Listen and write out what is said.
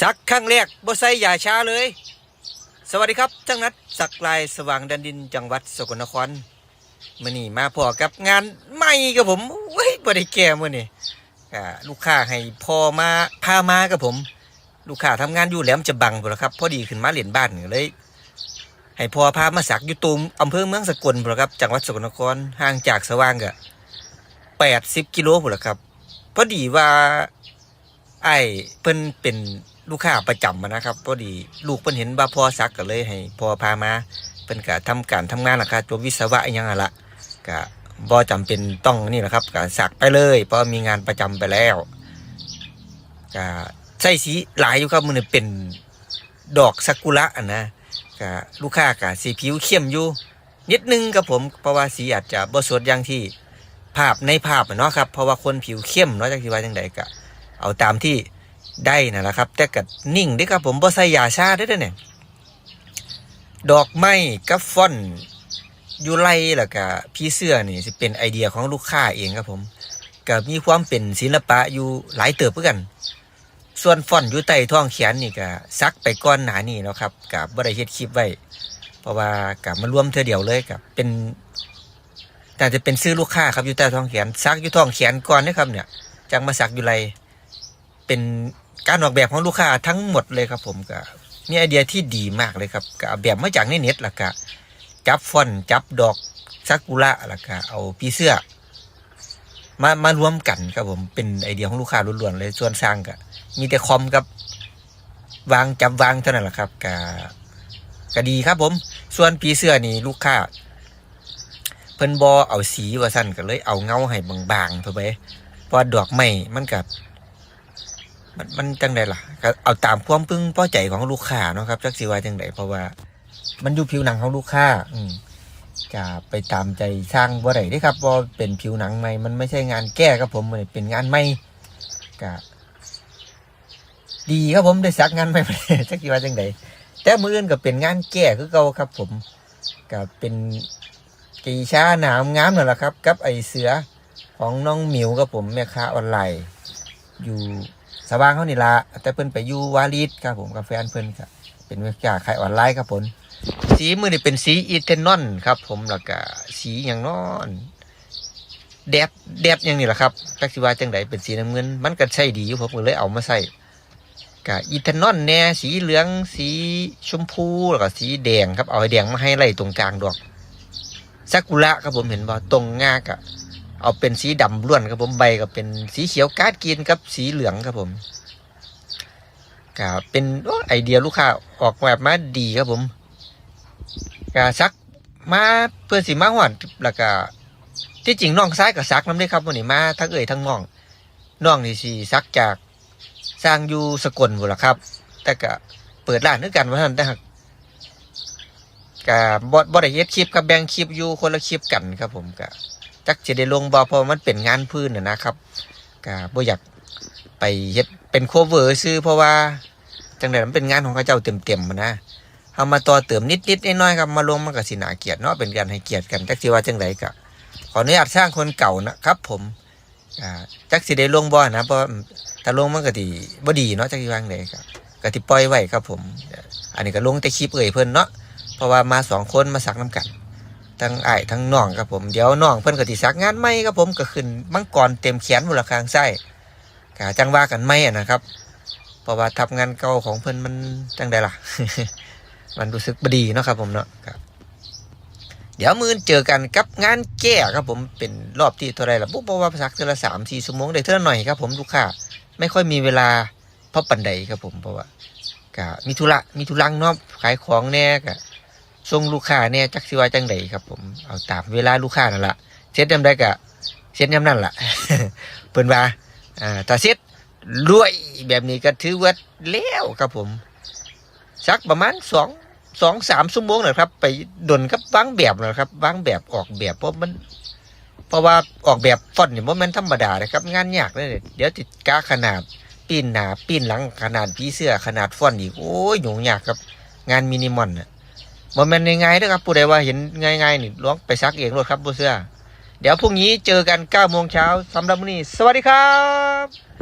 สักครั้งแรกบ่ใส่ยาชาเลย สวัสดีครับจังนัดสักลายสว่างดันดินจังหวัดสกลนครมื่อนี้มาพอกับงานใหม่กับผมเว้ยบ่ได้แก่มื่อนี่ลูกค้าให้พอมาพามากับผม ลูกค้าทำงานอยู่แหลมจะบังพุ่ละครับ พอดีขึ้นมาเหรียญบ้านเลย ให้พอพามาสักอยู่ตูมอำเภอเมืองสกลพุ่ละครับ จังหวัดสกลนครห่างจากสว่างก็แปดสิบกิโลพุ่ละครับ พอดีว่า ไอ้เพิ่นเป็น ลูกค้าประจำอะนะครับพอดีลูกเพิ่นเห็นว่าพ่อซักก็เลยให้พ่อพามาเพิ่นก็ทำการทำงานล่ะครับจบวิศวะยังอะละก็บ่จำเป็นต้องนี่แหละครับก็สักไปเลยเพราะมีงานประจำไปแล้วก็ใช้สีหลายอยู่ครับมันเป็นดอกซากุระนะก็ลูกค้าก็สีผิวเข้มอยู่นิดนึงครับผมเพราะว่าสีอาจจะบ่สดอย่างที่ภาพในภาพเนาะครับเพราะว่าคนผิวเข้มเนาะจักสิว่าจังไดก็เอาตามที่ ได้นั่นแหละครับ แต่กันิ่งด้ครับผมบ่ใส่ยาชาได้ด้อเนี่ยดอกไม้กับฟอนอยู่ไล่แล้วก็พี่เสื้อนี่สิเป็นไอเดียของลูกค้าเองครับผมก็มีความเป็นศิลปะอยู่หลายเติบเหมือนกัน ส่วนฟอนอยู่ใต้ท้องแขนนี่ก็ซักไปก้อนหนานี่เนาะครับกับบ่ได้เฮ็ดคลิปไว้ เพราะว่ากับมารวมเธอเดียวเลยกับเป็นแต่จะเป็นซื้อลูกค้าครับอยู่ใต้ท้องแขนซักอยู่ท้องแขนก่อนนะครับเนี่ยจังมาสักอยู่ไรเป็น การออกแบบของลูกค้าทั้งหมดเลยครับผมก็มีไอเดียที่ดีมากเลยครับก็แบบมาจากในเน็ตล่ะก็จับฟอนจับดอกซากุระล่ะก็เอาพี่เสื้อ มามารวมกันครับผมเป็นไอเดียของลูกค้าล้วนๆเลยส่วนสร้างก็มีแต่คอมกับวางจับวางเท่านั้นแหละครับก็ก็ดีครับผม ส่วนผีเสื้อนี่ลูกค้าเพิ่นบอเอาสีว่าสั้นก็เลยเอาเงาให้บางๆเพื่อไปเพราะดอกไม้มันกับ มันมันจังไดล่ะก็เอาตามความพึงพอใจของลูกค้าเนาะครับจักสิว่าจังไดเพราะว่า มันอยู่ผิวหนังของลูกค้า อืมจะไปตามใจสร้างบ่ได้เด้ครับบ่เป็นผิวหนังใหม่ มันไม่ใช่งานแก้ครับผมมันเป็นงานใหม่ก็ดีครับผมได้สักงานใหม่ จักสิว่าจังไดแต่มืออื่นก็เป็นงานแก้คือเก่าครับ ผมก็เป็นกีชาหนามงามนั่นแหละครับ กับไอเสือของน้องหมิวกับผมแม่ค้าออนไลน์อยู่ สว่างเขานี่ละแต่เพิ่นไปอยู่วาลีดครับผมกับแฟนเพิ่นครับเป็นแม่ค้าขายออนไลน์ครับผมสีมือนี่เป็นสีอีเทนนอนครับ ผมแล้วก็สีอย่างนอนแดดแดดอย่างนี้แหละครับจักสิว่าจังไดเป็นสีน้ำเงิน มันก็ใช่ดีอยู่ผมเลยเอามาใส่กับอีเทนนอนแน่สีเหลืองสีชมพูแล้วก็สีแดงครับเอาไอ้แดงมาให้ไล่ตรงกลางดอกซากุระครับผมเห็นบ่ตรงงากะ เอาเป็นสีดำล้วนครับผมใบก็เป็นสีเขียวการ์ดกรีนกับสีเหลืองครับผมก็เป็นไอเดียลูกค้าออกแบบมาดีครับผมก็ซักมาเพื่อสีมาหวานแล้วก็ที่จริงน้องซ้ายกับซักน้ำได้ครับวันนี้มาทั้งเอ่ยทั้งน้องน้องนี่สีซักจากสร้างอยู่สกลหมดละครับ แต่ก็เปิดร้านด้วยกันว่าท่านแต่หากก็บ่บ่ได้เฮ็ดคลิปกับแบ่งคลิปอยู่คนละคลิปกันครับผมก็ จักจะได้ลงบอเพราะมันเป็นงานพื้นนะครับก็บ่อยากไปเฮ็ดเป็นโคเวอร์ซื้อเพราะว่าจังไดมันเป็นงานของเขาเจ้าเต็มๆอะนะเฮามาต่อเติมนิดๆน้อยๆครับมาลงมันก็สิน่าเกียดเนาะเป็นการให้เกียรติกันจักสิว่าจังไดก็ขออนุญาตสร้างคนเก่านะครับ ผมจักสิได้ลงบ่นะเพราะถ้าลงมันก็สิบ่ดีเนาะจักสิว่าจังไดก็ก็สิปล่อยไว้ครับผม อันนี้ก็ลงแต่คลิปเอ่ยเพิ่นเนาะเพราะว่ามาสองคนมาสักน้ำกัน ทั้งไอ้ทั้งน้องครับผมเดี๋ยวน้องเพิ่นก็สิสักงานใหม่ครับผมก็ขึ้นมังกรเต็มแขนหมดละข้างไส้กะจังว่ากันไม่นะครับเพราะว่าทับงานเก่าของเพิ่นมันจังไดล่ะ มันรู้สึกบดีเนาะครับผมเนาะครับ เดี๋ยวมือเจอกันกับงานแก้ครับผมเป็นรอบที่เท่าไรล่ะปุ๊บเพราะว่าสักเทือละสามสี่ชั่วโมงได้เท่าหน่อยครับผมลูกค้าไม่ค่อยมีเวลาเพราะปันใดครับผมเพราะว่ากะมีธุระมีธุรังเนาะขายของแน่กะ ส่งลูกค้าเนี่ยจักสิว่าจังไดครับ ผมเอาตามเวลาลูกค้านั่นละเซ็ตยำได้กะเซ็ตยำนั่นละเพิ่นว่าอ่าถ้าเซ็ตรวยแบบนี้ก็ถือว่าแล้วครับผม สักประมาณสองสองสามชั่วโมงนะครับ ไปดนกับวางแบบนะครับวางแบบออกแบบเพราะมัน เพราะว่าออกแบบฟอนต์เนี่ยมันธรรมดาเลยครับ งานยากเลยเดี๋ยวติดกาขนาดปีนหนาปีนหลังขนาดผีเสื้อขนาดฟอนต์อีกโอ้ยยุ่งยากครับ งานมินิมอลน่ะบ่แมันเป็นยังไงนะครับผู้ใดว่าเห็นง่ายๆนี่ลองไปซักเองรถครับบ่เสื้อ เดี๋ยวพรุ่งนี้เจอกัน9โมงเช้าสำหรับมื้อนี้ สวัสดีครับ